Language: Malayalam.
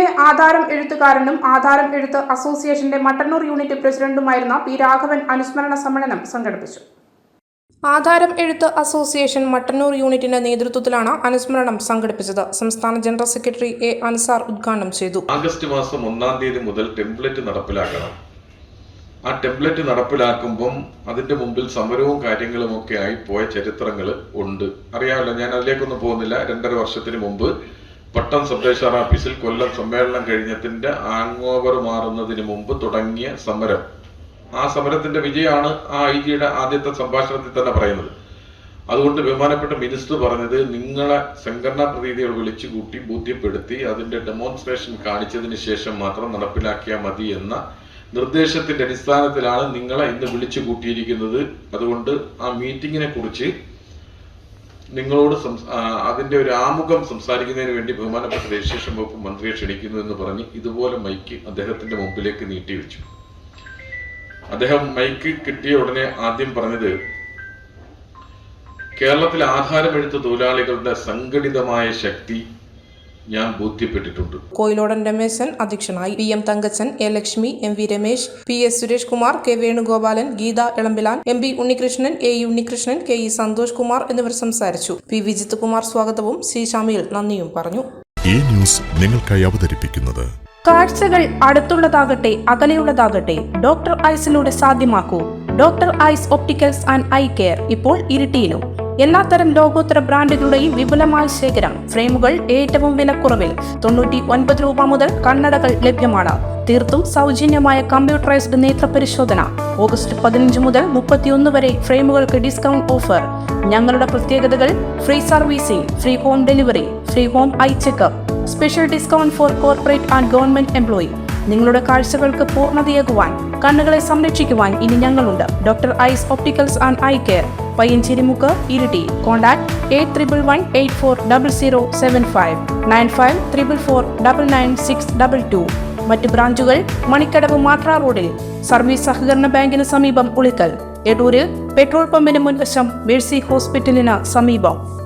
പുനലൂരിലെ ആധാരം എഴുത്തുകാരനും ആധാരം എഴുത്ത് അസോസിയേഷന്റെ മട്ടന്നൂർ യൂണിറ്റ് പ്രസിഡന്റുമായിരുന്ന പി രാഘവൻ അനുസ്മരണ സമ്മേളനം സംഘടിപ്പിച്ചു. ആധാരം എഴുത്ത് അസോസിയേഷൻ മട്ടന്നൂർ യൂണിറ്റിന്റെ നേതൃത്വത്തിലാണ് അനുസ്മരണം സംഘടിപ്പിച്ചത്. സംസ്ഥാന ജനറൽ സെക്രട്ടറി എ അൻസാർ ഉദ്ഘാടനം ചെയ്തു. ആഗസ്റ്റ് മാസം ഒന്നാം തീയതി മുതൽ ടെംപ്ലേറ്റ് നടപ്പിലാക്കണം. ആ ടെംപ്ലേറ്റ് നടപ്പിലാക്കുമ്പം അതിന്റെ മുമ്പിൽ സമരവും കാര്യങ്ങളും ഒക്കെ ആയി പോയ ചരിത്രങ്ങൾ ഉണ്ട്. അറിയാമല്ലോ ഞാൻ അതിലേക്കൊന്നും പോകുന്നില്ല. രണ്ടര വർഷത്തിന് മുമ്പ് പട്ടം സബ് രജിസ്ട്രാർ ഓഫീസിൽ കൊല്ലം സമ്മേളനം കഴിഞ്ഞതിന്റെ ഹാങ് ഓവർ മാറുന്നതിന് മുമ്പ് തുടങ്ങിയ സമരം. ആ സമരത്തിന്റെ വിജയമാണ് ആ ഐ ജിയുടെ ആദ്യത്തെ സംഭാഷണത്തിൽ തന്നെ പറയുന്നത്. അതുകൊണ്ട് ബഹുമാനപ്പെട്ട മിനിസ്റ്റർ പറഞ്ഞത് നിങ്ങളെ സംഘടനാ പ്രതിനിധികൾ വിളിച്ചു കൂട്ടി ബോധ്യപ്പെടുത്തി അതിന്റെ ഡെമോൺസ്ട്രേഷൻ കാണിച്ചതിന് ശേഷം മാത്രം നടപ്പിലാക്കിയാൽ മതി എന്ന നിർദ്ദേശത്തിന്റെ അടിസ്ഥാനത്തിലാണ് നിങ്ങളെ ഇന്ന് വിളിച്ചു കൂട്ടിയിരിക്കുന്നത് അതുകൊണ്ട് ആ മീറ്റിങ്ങിനെ കുറിച്ച് നിങ്ങളോട് അതിന്റെ ഒരു ആമുഖം സംസാരിക്കുന്നതിന് വേണ്ടി ബഹുമാനപ്പെട്ട രജിസ്ട്രേഷൻ വകുപ്പ് മന്ത്രിയെ ക്ഷണിക്കുന്നു എന്ന് പറഞ്ഞ് ഇതുപോലെ മൈക്ക് അദ്ദേഹത്തിന്റെ മുമ്പിലേക്ക് നീട്ടി വെച്ചു. അദ്ദേഹം മൈക്ക് കിട്ടിയ ഉടനെ ആദ്യം പറഞ്ഞത് കേരളത്തിൽ ആധാരമെഴുത്ത് തൊഴിലാളികളുടെ സംഘടിതമായ ശക്തി ഞാൻ ബോധ്യപ്പെട്ടിട്ടുണ്ട്. കോയിലോടൻ രമേശൻ അധ്യക്ഷനായി P M Thankachan A Lakshmi M V Ramesh P S Suresh Kumar K Venugopalan Geetha Elambilan M B Unnikrishnan A E Unnikrishnan K E Santhosh Kumar എന്നിവർ സംസാരിച്ചു. പി വിജിത് കുമാർ സ്വാഗതവും സി ഷാമിയിൽ നന്ദിയും പറഞ്ഞു. ഈ ന്യൂസ് നിങ്ങൾക്കായി അവതരിപ്പിക്കുന്നത് കാഴ്ചകൾ അടുത്തുള്ളതാകട്ടെ അകലെയുള്ളതാകട്ടെ ഡോക്ടർ ഐസിലൂടെ സാധ്യമാക്കൂ. Doctor eyes opticals and eye care ഇപ്പോൾ ഇരിട്ടിയിലും. എല്ലാത്തരം ലോകോത്തര ബ്രാൻഡുകളുടെയും വിപുലമായ ശേഖരം ഫ്രെയിമുകൾ ഏറ്റവും വിലക്കുറവിൽ തൊണ്ണൂറ്റി ഒൻപത് രൂപ മുതൽ കണ്ണടകൾ ലഭ്യമാണ്. തീർത്തും സൗജന്യമായ കമ്പ്യൂട്ടറൈസ്ഡ് നേത്ര പരിശോധന ഓഗസ്റ്റ് പതിനഞ്ച് മുതൽ മുപ്പത്തിയൊന്ന് വരെ ഫ്രെയിമുകൾക്ക് ഡിസ്കൗണ്ട് ഓഫർ. ഞങ്ങളുടെ പ്രത്യേകതകൾ free servicing free home delivery free home eye checkup special discount for corporate and government employee. നിങ്ങളുടെ കാഴ്ചകൾക്ക് പൂർണതയേകുവാൻ കണ്ണുകളെ സംരക്ഷിക്കുവാൻ ഇനി ഞങ്ങളുണ്ട്. Doctor eyes opticals and eye care. Payyancherimukku Iritty. Contact eight triple one eight four double zero seven five nine five triple four double nine six double two. മറ്റ് ബ്രാഞ്ചുകൾ മണിക്കടവ് മാത്ര റോഡിൽ സർവീസ് സഹകരണ ബാങ്കിന് സമീപം ഉളിക്കൽ. എടൂരിൽ പെട്രോൾ പമ്പിന് മുൻവശം മേഴ്സി ഹോസ്പിറ്റലിന് സമീപം.